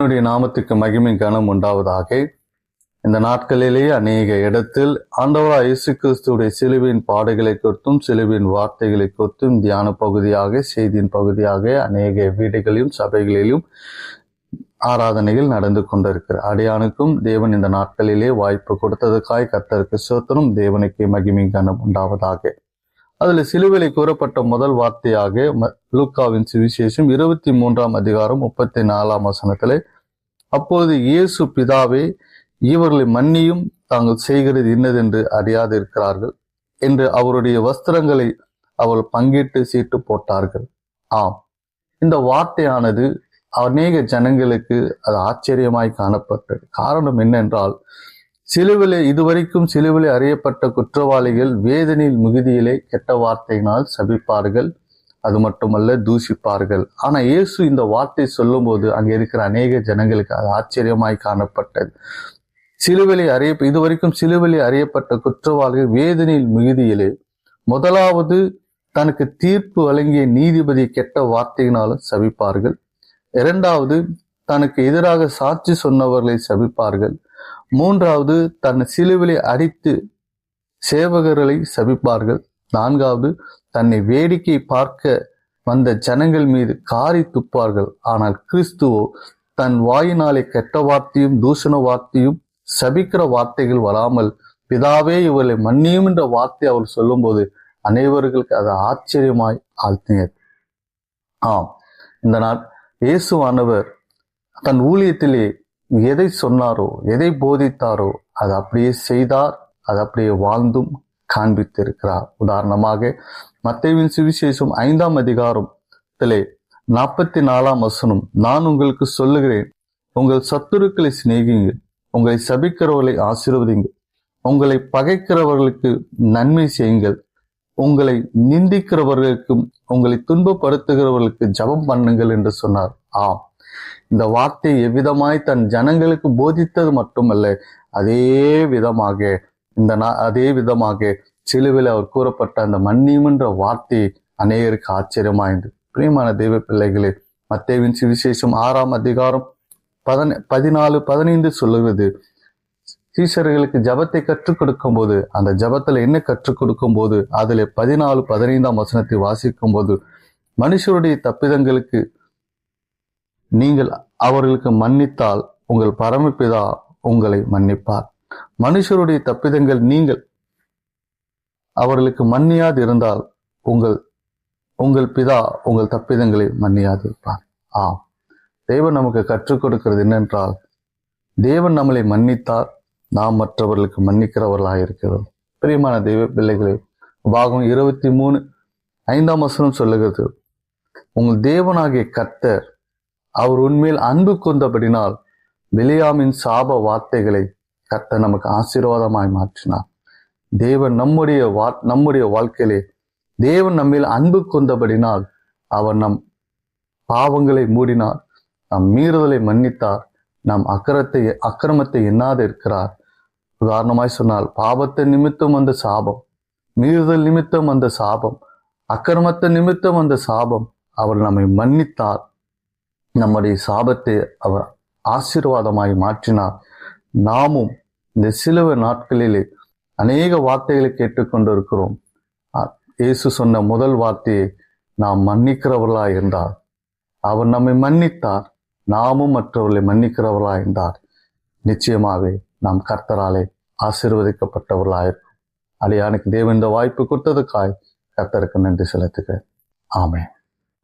என்னுடைய நாமத்துக்கு மகிமை கனம் உண்டாவதாக. இந்த நாட்களிலேயே அநேக இடத்தில் ஆண்டவரா இயேசு கிறிஸ்துடைய சிலுவின் பாடுகளை குறித்தும் சிலுவின் வார்த்தைகளை குறித்தும் தியான பகுதியாக செய்தியின் பகுதியாக அநேக வீடுகளிலும் சபைகளிலும் ஆராதனைகள் நடந்து கொண்டிருக்கிற அடியானுக்கும் தேவன் இந்த நாட்களிலே வாய்ப்பு கொடுத்ததுக்காய் கத்தருக்கு சோத்தரும் தேவனுக்கு மகிமை கனம் உண்டாவதாக. அதுல சிலுவிலை கூறப்பட்ட முதல் வார்த்தையாக ம- லூக்காவின் சுவிசேஷம் இருபத்தி மூன்றாம் அதிகாரம் முப்பத்தி நாலாம் வசனத்தில் அப்போது இயேசு பிதாவே இவர்களை மன்னியும் தாங்கள் செய்கிறது இன்னதென்று அறியாதிருக்கிறார்கள் என்று அவருடைய வஸ்திரங்களை அவள் பங்கிட்டு சீட்டு போட்டார்கள். ஆம். இந்த வார்த்தையானது அநேக ஜனங்களுக்கு அது ஆச்சரியமாய் காணப்பட்டது. காரணம் என்னென்றால் சிலுவிலே இதுவரைக்கும் சிலுவிலே அறியப்பட்ட குற்றவாளிகள் வேதனையில் மிகுதியிலே கெட்ட வார்த்தையினால் சபிப்பார்கள். அது மட்டுமல்ல தூஷிப்பார்கள். ஆனால் இயேசு இந்த வார்த்தை சொல்லும்போது அங்கே இருக்கிற அநேக ஜனங்களுக்கு அது ஆச்சரியமாய் காணப்பட்டது. சிலுவிலை அறிய இதுவரைக்கும் சிலுவிலை அறியப்பட்ட குற்றவாளிகள் வேதனையில் மிகுதியிலே முதலாவது தனக்கு தீர்ப்பு வழங்கிய நீதிபதி கெட்ட வார்த்தையினாலும் சபிப்பார்கள். இரண்டாவது தனக்கு எதிராக சாட்சி சொன்னவர்களை சபிப்பார்கள். மூன்றாவது தன் சிலுவிலை அடித்து சேவகர்களை சபிப்பார்கள். நான்காவது தன்னை வேடிக்கை பார்க்க வந்த ஜனங்கள் மீது காரி துப்பார்கள். ஆனால் கிறிஸ்துவோ தன் வாயினாலே கெட்ட வார்த்தையும் தூஷண வார்த்தையும் சபிக்கிற வார்த்தைகள் வராமல் பிதாவே இவர்களை மன்னியும் என்ற வார்த்தை அவர் சொல்லும்போது அனைவர்களுக்கு அது ஆச்சரியமாய் ஆழ்த்தினர். ஆம். இந்த நாள் இயேசுவானவர் தன் ஊழியத்திலே எதை சொன்னாரோ எதை போதித்தாரோ அது அப்படியே செய்தார் அது அப்படியே வாழ்ந்தும் காண்பித்திருக்கிறார். உதாரணமாக மத்தேவின் சுவிசேஷம் ஐந்தாம் அதிகாரத்திலே நாற்பத்தி நாலாம் வசனம் நான் உங்களுக்கு சொல்லுகிறேன் உங்கள் சத்துருக்களை சிநேகிங்க உங்களை சபிக்கிறவர்களை ஆசீர்வதிங்கள் உங்களை பகைக்கிறவர்களுக்கு நன்மை செய்யுங்கள் உங்களை நிந்திக்கிறவர்களுக்கும் உங்களை துன்பப்படுத்துகிறவர்களுக்கு ஜெபம் பண்ணுங்கள் என்று சொன்னார். ஆம். இந்த வார்த்தை எவ்விதமாய் தன் ஜனங்களுக்கு போதித்தது மட்டுமல்ல அதே விதமாக இந்த அதே விதமாக சிலுவில் அவர் கூறப்பட்ட அந்த மன்னியும் என்ற வார்த்தை அநேகருக்கு ஆச்சரியமாய்ந்து பிரியமான தெய்வ பிள்ளைகளே மத்தேவின் சுவிசேஷம் ஆறாம் அதிகாரம் பதன பதினாலு பதினைந்து சொல்லுகிறது. சீசர்களுக்கு ஜபத்தை கற்றுக் கொடுக்கும் போது அந்த ஜபத்துல என்ன கற்றுக் கொடுக்கும் போது அதுல பதினாலு பதினைந்தாம் வசனத்தை வாசிக்கும் போது மனுஷருடைய தப்பிதங்களுக்கு நீங்கள் அவர்களுக்கு மன்னித்தால் உங்கள் பரமபிதா உங்களை மன்னிப்பார். மனுஷருடைய தப்பிதங்கள் நீங்கள் அவர்களுக்கு மன்னியாது இருந்தால் உங்கள் உங்கள் பிதா உங்கள் தப்பிதங்களை மன்னியாது இருப்பார் ஆம். தேவன் நமக்கு கற்றுக் கொடுக்கிறது என்னென்றால் தேவன் நம்மளை மன்னித்தார். நாம் மற்றவர்களுக்கு மன்னிக்கிறவர்களாக இருக்கிறோம். பிரியமான தெய்வ பிள்ளைகளே பாகம் இருபத்தி மூணு ஐந்தாம் வசனம் சொல்லுகிறது உங்கள் தேவனாகிய கர்த்தர் அவர் உண்மையில் அன்பு கொண்டபடினால் விலியாமின் சாப வார்த்தைகளை கத்த நமக்கு ஆசீர்வாதமாய் மாற்றினார். தேவன் நம்முடைய வா நம்முடைய வாழ்க்கையிலே தேவன் நம்மில் அன்பு கொண்டபடினால் அவர் நம் பாவங்களை மூடினார். நம் மீறுதலை மன்னித்தார். நம் அக்கரத்தை அக்கிரமத்தை எண்ணாது இருக்கிறார். உதாரணமாய் சொன்னால் பாவத்தை நிமித்தம் வந்த சாபம் மீறுதல் நிமித்தம் வந்த சாபம் அக்கிரமத்தை நிமித்தம் வந்த சாபம் அவர் நம்மை மன்னித்தார். நம்முடைய சாபத்தை அவர் ஆசீர்வாதமாய் மாற்றினார் நாமும் இந்த சிலுவை நாட்களிலே அநேக வார்த்தைகளை கேட்டுக்கொண்டிருக்கிறோம். இயேசு சொன்ன முதல் வார்த்தையை நாம் மன்னிக்கிறவர்களா இருந்தார். அவர் நம்மை மன்னித்தார். நாமும் மற்றவர்களை மன்னிக்கிறவர்களா இருந்தார். நிச்சயமாகவே நாம் கர்த்தராலே ஆசீர்வதிக்கப்பட்டவர்களாயிருக்கும் அடியானுக்கு தேவ இந்த வாய்ப்பு கொடுத்ததுக்காய் கர்த்தருக்கு நன்றி செலுத்துகிறேன். ஆமே